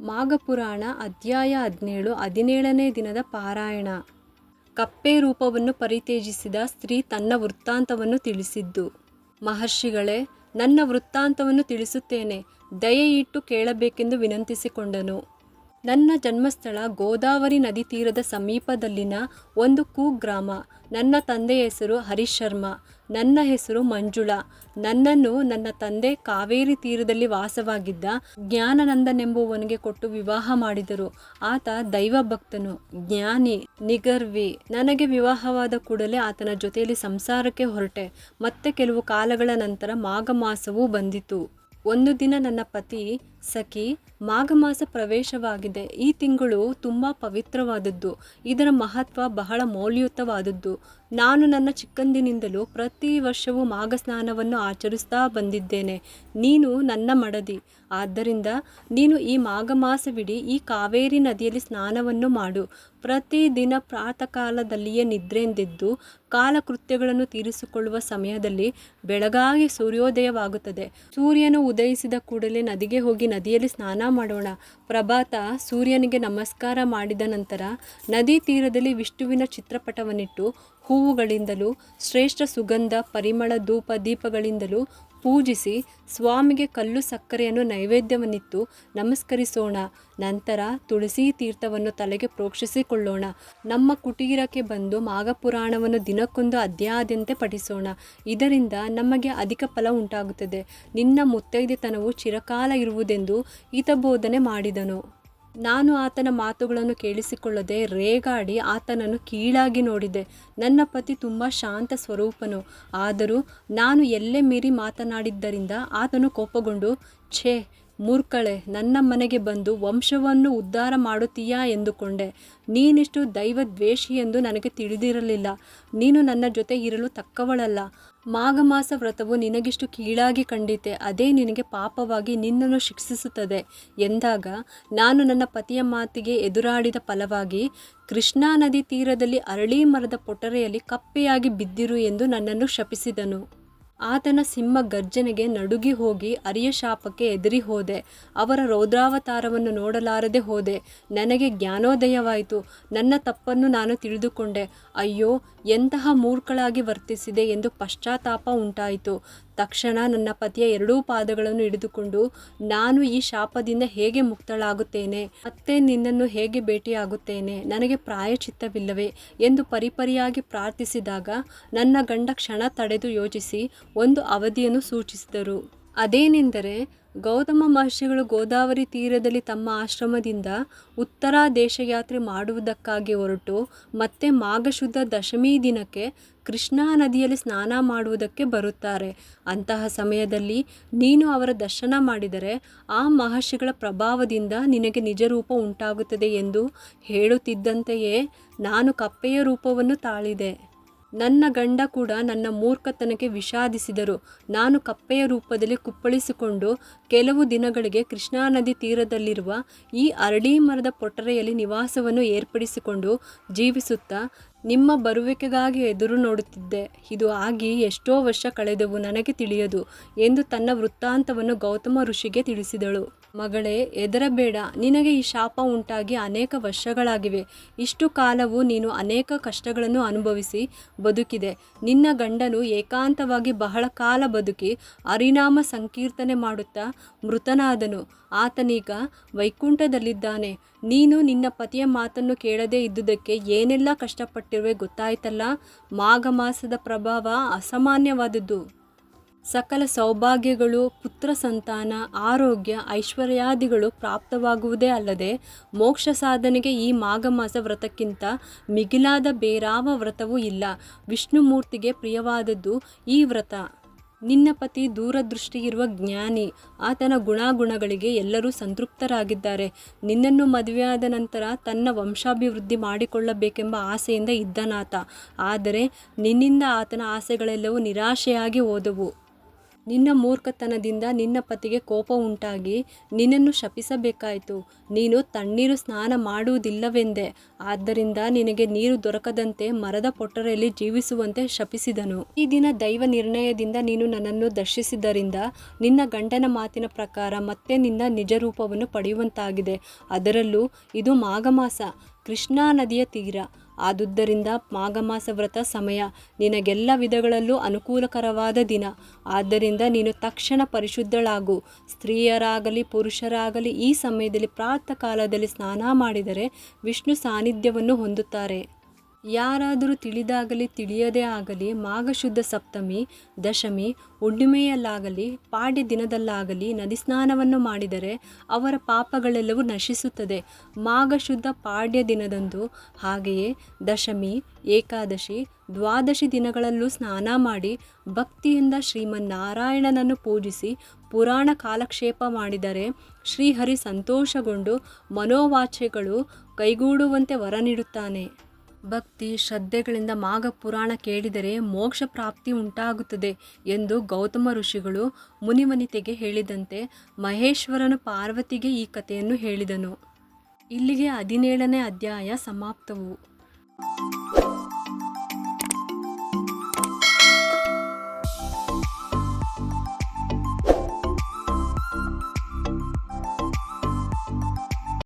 ಮಾಘಪುರಾಣ ಅಧ್ಯಾಯ ಹದಿನೇಳು, ಹದಿನೇಳನೇ ದಿನದ ಪಾರಾಯಣ. ಕಪ್ಪೆ ರೂಪವನ್ನು ಪರಿತ್ಯಜಿಸಿದ ಸ್ತ್ರೀ ತನ್ನ ವೃತ್ತಾಂತವನ್ನು ತಿಳಿಸಿದ್ದು, ಮಹರ್ಷಿಗಳೇ, ನನ್ನ ವೃತ್ತಾಂತವನ್ನು ತಿಳಿಸುತ್ತೇನೆ. ದಯೆಯಿಟ್ಟು ಕೇಳಬೇಕೆಂದು ವಿನಂತಿಸಿಕೊಂಡನು. ನನ್ನ ಜನ್ಮಸ್ಥಳ ಗೋದಾವರಿ ನದಿ ತೀರದ ಸಮೀಪದಲ್ಲಿನ ಒಂದು ಕೂಗ್ರಾಮ. ನನ್ನ ತಂದೆಯ ಹೆಸರು ಹರೀಶ್ ಶರ್ಮ ನನ್ನ ಹೆಸರು ಮಂಜುಳಾ. ನನ್ನನ್ನು ನನ್ನ ತಂದೆ ಕಾವೇರಿ ತೀರದಲ್ಲಿ ವಾಸವಾಗಿದ್ದ ಜ್ಞಾನನಂದನೆಂಬುವನಿಗೆ ಕೊಟ್ಟು ವಿವಾಹ ಮಾಡಿದರು. ಆತ ದೈವ ಭಕ್ತನು ಜ್ಞಾನಿ, ನಿಗರ್ವಿ. ನನಗೆ ವಿವಾಹವಾದ ಕೂಡಲೇ ಆತನ ಜೊತೆಯಲ್ಲಿ ಸಂಸಾರಕ್ಕೆ ಹೊರಟೆ. ಮತ್ತೆ ಕೆಲವು ಕಾಲಗಳ ನಂತರ ಮಾಘ ಮಾಸವೂ ಬಂದಿತು. ಒಂದು ದಿನ ನನ್ನ ಪತಿ ಸಖಿ ಮಾಘ ಮಾಸ ಪ್ರವೇಶವಾಗಿದೆ. ಈ ತಿಂಗಳು ತುಂಬ ಪವಿತ್ರವಾದದ್ದು. ಇದರ ಮಹತ್ವ ಬಹಳ ಮೌಲ್ಯಯುತವಾದದ್ದು ನಾನು ನನ್ನ ಚಿಕ್ಕಂದಿನಿಂದಲೂ ಪ್ರತಿ ವರ್ಷವೂ ಮಾಘ ಸ್ನಾನವನ್ನು ಆಚರಿಸ್ತಾ ಬಂದಿದ್ದೇನೆ. ನೀನು ನನ್ನ ಮಡದಿ. ಆದ್ದರಿಂದ ನೀನು ಈ ಮಾಘ ಮಾಸವಿಡೀ ಈ ಕಾವೇರಿ ನದಿಯಲ್ಲಿ ಸ್ನಾನವನ್ನು ಮಾಡು. ಪ್ರತಿದಿನ ಪ್ರಾತಃ ಕಾಲದಲ್ಲಿಯೇ ನಿದ್ರೆಯಿಂದೆದ್ದು ಕಾಲಕೃತ್ಯಗಳನ್ನು ತೀರಿಸಿಕೊಳ್ಳುವ ಸಮಯದಲ್ಲಿ ಬೆಳಗಾಗಿ ಸೂರ್ಯೋದಯವಾಗುತ್ತದೆ. ಸೂರ್ಯನು ಉದಯಿಸಿದ ಕೂಡಲೇ ನದಿಗೆ ಹೋಗಿ ನದಿಯಲ್ಲಿ ಸ್ನಾನ ಮಾಡೋಣ. ಪ್ರಭಾತ ಸೂರ್ಯನಿಗೆ ನಮಸ್ಕಾರ ಮಾಡಿದ ನಂತರ ನದಿ ತೀರದಲ್ಲಿ ವಿಷ್ಣುವಿನ ಚಿತ್ರಪಟವನ್ನಿಟ್ಟು ಹೂವುಗಳಿಂದಲೂ, ಶ್ರೇಷ್ಠ ಸುಗಂಧ, ಪರಿಮಳ ಧೂಪ ದೀಪಗಳಿಂದಲೂ ಪೂಜಿಸಿ ಸ್ವಾಮಿಗೆ ಕಲ್ಲು ಸಕ್ಕರೆಯನ್ನು ನೈವೇದ್ಯವನ್ನಿತ್ತು ನಮಸ್ಕರಿಸೋಣ. ನಂತರ ತುಳಸಿ ತೀರ್ಥವನ್ನು ತಲೆಗೆ ಪ್ರೋಕ್ಷಿಸಿಕೊಳ್ಳೋಣ. ನಮ್ಮ ಕುಟೀರಕ್ಕೆ ಬಂದು ಮಾಘಪುರಾಣವನ್ನು ದಿನಕ್ಕೊಂದು ಅಧ್ಯಾಯದಂತೆ ಪಠಿಸೋಣ. ಇದರಿಂದ ನಮಗೆ ಅಧಿಕ ಫಲ ಉಂಟಾಗುತ್ತದೆ. ನಿನ್ನ ಮುತ್ತೈದೆತನವು ಚಿರಕಾಲ ಇರುವುದೆಂದು ಹಿತಬೋಧನೆ ಮಾಡಿದನು. ನಾನು ಆತನ ಮಾತುಗಳನ್ನು ಕೇಳಿಸಿಕೊಳ್ಳದೆ ರೇಗಾಡಿ ಆತನನ್ನು ಕೀಳಾಗಿ ನೋಡಿದೆ. ನನ್ನ ಪತಿ ತುಂಬ ಶಾಂತ ಸ್ವರೂಪನು. ಆದರೂ ನಾನು ಎಲ್ಲೆ ಮೀರಿ ಮಾತನಾಡಿದ್ದರಿಂದ ಆತನು ಕೋಪಗೊಂಡು ಛೇ, ಮೂರ್ಖಳೆ, ನನ್ನ ಮನೆಗೆ ಬಂದು ವಂಶವನ್ನು ಉದ್ಧಾರ ಮಾಡುತ್ತೀಯಾ ಎಂದುಕೊಂಡೆ. ನೀನಿಷ್ಟು ದೈವ ದ್ವೇಷಿ ಎಂದು ನನಗೆ ತಿಳಿದಿರಲಿಲ್ಲ. ನೀನು ನನ್ನ ಜೊತೆ ಇರಲು ತಕ್ಕವಳಲ್ಲ. ಮಾಘಮಾಸ ವ್ರತವು ನಿನಗಿಷ್ಟು ಕೀಳಾಗಿ ಕಂಡಿತೆ. ಅದೇ ನಿನಗೆ ಪಾಪವಾಗಿ ನಿನ್ನನ್ನು ಶಿಕ್ಷಿಸುತ್ತದೆ. ಎಂದಾಗ ನಾನು ನನ್ನ ಪತಿಯ ಮಾತಿಗೆ ಎದುರಾಡಿದ ಫಲವಾಗಿ ಕೃಷ್ಣಾ ನದಿ ತೀರದಲ್ಲಿ ಅರಳಿ ಮರದ ಪೊಟರೆಯಲ್ಲಿ ಕಪ್ಪೆಯಾಗಿ ಬಿದ್ದಿರು ಎಂದು ನನ್ನನ್ನು ಶಪಿಸಿದನು. ಆತನ ಸಿಂಹ ಗರ್ಜನೆಗೆ ನಡುಗಿ ಹೋಗಿ ಅರಿಯ ಶಾಪಕ್ಕೆ ಎದುರಿ ಹೋದೆ. ಅವರ ರೌದ್ರಾವತಾರವನ್ನು ನೋಡಲಾರದೆ ಹೋದೆ. ನನಗೆ ಜ್ಞಾನೋದಯವಾಯಿತು. ನನ್ನ ತಪ್ಪನ್ನು ನಾನು ತಿಳಿದುಕೊಂಡೆ. ಅಯ್ಯೋ, ಎಂತಹ ಮೂರ್ಖಳಾಗಿ ವರ್ತಿಸಿದೆ ಎಂದು ಪಶ್ಚಾತ್ತಾಪ ಉಂಟಾಯಿತು. ತಕ್ಷಣ ನನ್ನ ಪತಿಯ ಎರಡೂ ಪಾದಗಳನ್ನು ಹಿಡಿದುಕೊಂಡು ನಾನು ಈ ಶಾಪದಿಂದ ಹೇಗೆ ಮುಕ್ತಳಾಗುತ್ತೇನೆ? ಮತ್ತೆ ನಿನ್ನನ್ನು ಹೇಗೆ ಭೇಟಿಯಾಗುತ್ತೇನೆ? ನನಗೆ ಪ್ರಾಯಚಿತ್ತವಿಲ್ಲವೇ ಎಂದು ಪರಿಪರಿಯಾಗಿ ಪ್ರಾರ್ಥಿಸಿದಾಗ ನನ್ನ ಗಂಡ ಕ್ಷಣ ತಡೆದು ಯೋಚಿಸಿ, ಒಂದು ಅವಧಿಯನ್ನು ಸೂಚಿಸಿದರು. ಅದೇನೆಂದರೆ ಗೌತಮ ಮಹರ್ಷಿಗಳು ಗೋದಾವರಿ ತೀರದಲ್ಲಿ ತಮ್ಮ ಆಶ್ರಮದಿಂದ ಉತ್ತರ ದೇಶಯಾತ್ರೆ ಮಾಡುವುದಕ್ಕಾಗಿ ಹೊರಟು ಮತ್ತೆ ಮಾಘಶುದ್ಧ ದಶಮಿ ದಿನಕ್ಕೆ ಕೃಷ್ಣಾ ನದಿಯಲ್ಲಿ ಸ್ನಾನ ಮಾಡುವುದಕ್ಕೆ ಬರುತ್ತಾರೆ. ಅಂತಹ ಸಮಯದಲ್ಲಿ ನೀನು ಅವರ ದರ್ಶನ ಮಾಡಿದರೆ ಆ ಮಹರ್ಷಿಗಳ ಪ್ರಭಾವದಿಂದ ನಿನಗೆ ನಿಜ ರೂಪ ಉಂಟಾಗುತ್ತದೆ ಎಂದು ಹೇಳುತ್ತಿದ್ದಂತೆಯೇ ನಾನು ಕಪ್ಪೆಯ ರೂಪವನ್ನು ತಾಳಿದೆ. ನನ್ನ ಗಂಡ ಕೂಡ ನನ್ನ ಮೂರ್ಖತನಕ್ಕೆ ವಿಷಾದಿಸಿದರು. ನಾನು ಕಪ್ಪೆಯ ರೂಪದಲ್ಲಿ ಕುಪ್ಪಳಿಸಿಕೊಂಡು ಕೆಲವು ದಿನಗಳಿಗೆ ಕೃಷ್ಣಾ ನದಿ ತೀರದಲ್ಲಿರುವ ಈ ಅರಳಿ ಮರದ ಪೊಟರೆಯಲ್ಲಿ ನಿವಾಸವನ್ನು ಏರ್ಪಡಿಸಿಕೊಂಡು ಜೀವಿಸುತ್ತಾ ನಿಮ್ಮ ಬರುವಿಕೆಗಾಗಿ ಎದುರು ನೋಡುತ್ತಿದ್ದೆ. ಇದು ಆಗಿ ಎಷ್ಟೋ ವರ್ಷ ಕಳೆದವು ನನಗೆ ತಿಳಿಯದು ಎಂದು ತನ್ನ ವೃತ್ತಾಂತವನ್ನು ಗೌತಮ ಋಷಿಗೆ ತಿಳಿಸಿದಳು. ಮಗಳೇ ಎದರಬೇಡ ನಿನಗೆ ಈ ಶಾಪ ಉಂಟಾಗಿ ಅನೇಕ ವರ್ಷಗಳಾಗಿವೆ. ಇಷ್ಟು ಕಾಲವು ನೀನು ಅನೇಕ ಕಷ್ಟಗಳನ್ನು ಅನುಭವಿಸಿ ಬದುಕಿದೆ. ನಿನ್ನ ಗಂಡನು ಏಕಾಂತವಾಗಿ ಬಹಳ ಕಾಲ ಬದುಕಿ ಹರಿನಾಮ ಸಂಕೀರ್ತನೆ ಮಾಡುತ್ತಾ ಮೃತನಾದನು. ಆತನೀಗ ವೈಕುಂಠದಲ್ಲಿದ್ದಾನೆ. ನೀನು ನಿನ್ನ ಪತಿಯ ಮಾತನ್ನು ಕೇಳದೇ ಇದ್ದುದಕ್ಕೆ ಏನೆಲ್ಲ ಕಷ್ಟಪಟ್ಟಿರುವೆ ಗೊತ್ತಾಯ್ತಲ್ಲ, ಮಾಘ ಮಾಸದ ಪ್ರಭಾವ ಅಸಾಮಾನ್ಯವಾದದ್ದು. ಸಕಲ ಸೌಭಾಗ್ಯಗಳು, ಪುತ್ರ ಸಂತಾನ, ಆರೋಗ್ಯ, ಐಶ್ವರ್ಯಾದಿಗಳು ಪ್ರಾಪ್ತವಾಗುವುದೇ ಅಲ್ಲದೆ, ಮೋಕ್ಷ ಸಾಧನೆಗೆ ಈ ಮಾಘ ಮಾಸ ವ್ರತಕ್ಕಿಂತ ಮಿಗಿಲಾದ ಬೇರಾವ ವ್ರತವೂ ಇಲ್ಲ. ವಿಷ್ಣುಮೂರ್ತಿಗೆ ಪ್ರಿಯವಾದದ್ದು ಈ ವ್ರತ. ನಿನ್ನ ಪತಿ ದೂರದೃಷ್ಟಿ ಇರುವ ಜ್ಞಾನಿ. ಆತನ ಗುಣಾಗುಣಗಳಿಗೆ ಎಲ್ಲರೂ ಸಂತೃಪ್ತರಾಗಿದ್ದಾರೆ. ನಿನ್ನನ್ನು ಮದುವೆಯಾದ ನಂತರ ತನ್ನ ವಂಶಾಭಿವೃದ್ಧಿ ಮಾಡಿಕೊಳ್ಳಬೇಕೆಂಬ ಆಸೆಯಿಂದ ಇದ್ದನಾತ. ಆದರೆ ನಿನ್ನಿಂದ ಆತನ ಆಸೆಗಳೆಲ್ಲವೂ ನಿರಾಶೆಯಾಗಿ ಹೋದವು. ನಿನ್ನ ಮೂರ್ಖತನದಿಂದ ನಿನ್ನ ಪತಿಗೆ ಕೋಪ ಉಂಟಾಗಿ ನಿನ್ನನ್ನು ಶಪಿಸಬೇಕಾಯಿತು. ನೀನು ತಣ್ಣೀರು ಸ್ನಾನ ಮಾಡುವುದಿಲ್ಲವೆಂದೆ. ಆದ್ದರಿಂದ ನಿನಗೆ ನೀರು ದೊರಕದಂತೆ ಮರದ ಪೊಟ್ಟರೆಯಲ್ಲಿ ಜೀವಿಸುವಂತೆ ಶಪಿಸಿದನು. ಈ ದಿನ ದೈವ ನಿರ್ಣಯದಿಂದ ನೀನು ನನ್ನನ್ನು ದರ್ಶಿಸಿದ್ದರಿಂದ ನಿನ್ನ ಗಂಡನ ಮಾತಿನ ಪ್ರಕಾರ ಮತ್ತೆ ನಿನ್ನ ನಿಜ ರೂಪವನ್ನು ಪಡೆಯುವಂತಾಗಿದೆ. ಅದರಲ್ಲೂ ಇದು ಮಾಘಮಾಸ. ಕೃಷ್ಣಾ ನದಿಯ ತೀರ. ಆದುದ್ದರಿಂದ ಮಾಘಮಾಸ ವ್ರತ ಸಮಯ. ನಿನಗೆಲ್ಲ ವಿಧಗಳಲ್ಲೂ ಅನುಕೂಲಕರವಾದ ದಿನ. ಆದ್ದರಿಂದ ನೀನು ತಕ್ಷಣ ಪರಿಶುದ್ಧಳಾಗು. ಸ್ತ್ರೀಯರಾಗಲಿ, ಪುರುಷರಾಗಲಿ ಈ ಸಮಯದಲ್ಲಿ ಪ್ರಾತಃ ಕಾಲದಲ್ಲಿ ಸ್ನಾನ ಮಾಡಿದರೆ ವಿಷ್ಣು ಸಾನ್ನಿಧ್ಯವನ್ನು ಹೊಂದುತ್ತಾರೆ. ಯಾರಾದರೂ ತಿಳಿದಾಗಲಿ ತಿಳಿಯದೇ ಆಗಲಿ ಮಾಘಶುದ್ಧ ಸಪ್ತಮಿ, ದಶಮಿ, ಹುಣ್ಣಿಮೆಯಲ್ಲಾಗಲಿ, ಪಾಡ್ಯ ದಿನದಲ್ಲಾಗಲಿ ನದಿ ಸ್ನಾನವನ್ನು ಮಾಡಿದರೆ ಅವರ ಪಾಪಗಳೆಲ್ಲವೂ ನಶಿಸುತ್ತದೆ. ಮಾಘಶುದ್ಧ ಪಾಡ್ಯ ದಿನದಂದು ಹಾಗೆಯೇ ದಶಮಿ, ಏಕಾದಶಿ, ದ್ವಾದಶಿ ದಿನಗಳಲ್ಲೂ ಸ್ನಾನ ಮಾಡಿ ಭಕ್ತಿಯಿಂದ ಶ್ರೀಮನ್ನಾರಾಯಣನನ್ನು ಪೂಜಿಸಿ ಪುರಾಣ ಕಾಲಕ್ಷೇಪ ಮಾಡಿದರೆ ಶ್ರೀಹರಿ ಸಂತೋಷಗೊಂಡು ಮನೋವಾಚೆಗಳು ಕೈಗೂಡುವಂತೆ ವರ ನೀಡುತ್ತಾನೆ ಭಕ್ತಿ ಶ್ರದ್ಧೆಗಳಿಂದ ಮಾಘ ಪುರಾಣ ಕೇಳಿದರೆ ಮೋಕ್ಷ ಪ್ರಾಪ್ತಿ ಉಂಟಾಗುತ್ತದೆ ಎಂದು ಗೌತಮ ಋಷಿಗಳು ಮುನಿವನಿತೆಗೆ ಹೇಳಿದಂತೆ ಮಹೇಶ್ವರನು ಪಾರ್ವತಿಗೆ ಈ ಕಥೆಯನ್ನು ಹೇಳಿದನು. ಇಲ್ಲಿಗೆ ಹದಿನೇಳನೇ ಅಧ್ಯಾಯ ಸಮಾಪ್ತವು.